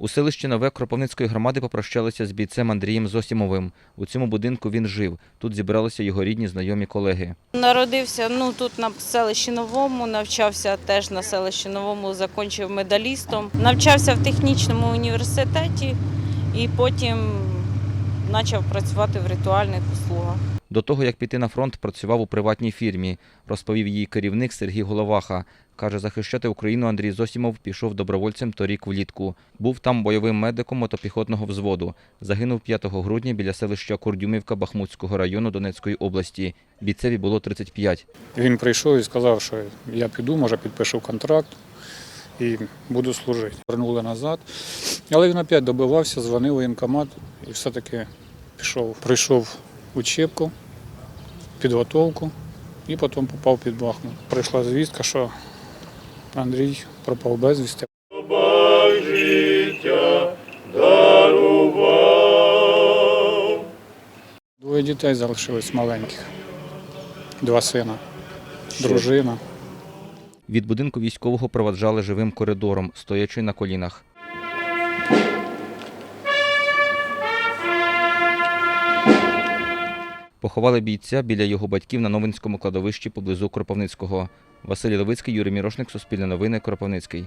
У селищі Нове Кропивницької громади попрощалися з бійцем Андрієм Зосімовим. У цьому будинку він жив. Тут зібралися його рідні, знайомі колеги. Народився ну тут на селищі Новому, навчався теж на селищі Новому, закінчив медалістом. Навчався в технічному університеті і потім почав працювати в ритуальних услугах. До того, як піти на фронт, працював у приватній фірмі, розповів її керівник Сергій Головаха. Каже, захищати Україну Андрій Зосімов пішов добровольцем торік влітку. Був там бойовим медиком мотопіхотного взводу. Загинув 5 грудня біля селища Курдюмівка Бахмутського району Донецької області. Бійцеві було 35. Він прийшов і сказав, що я піду, може підпишу контракт і буду служити. Вернули назад. Але він опять добивався, дзвонив воєнкомат і все-таки пішов. Прийшов учебку, підготовку і потім попав під Бахмут. Прийшла звістка, що Андрій пропав безвісти. Двоє дітей залишились маленьких. Два сина, дружина. Від будинку військового проваджали живим коридором, стоячи на колінах. Поховали бійця біля його батьків на Новинському кладовищі поблизу Кропивницького. Василь Левицький, Юрій Мірошник, Суспільне новини, Кропивницький.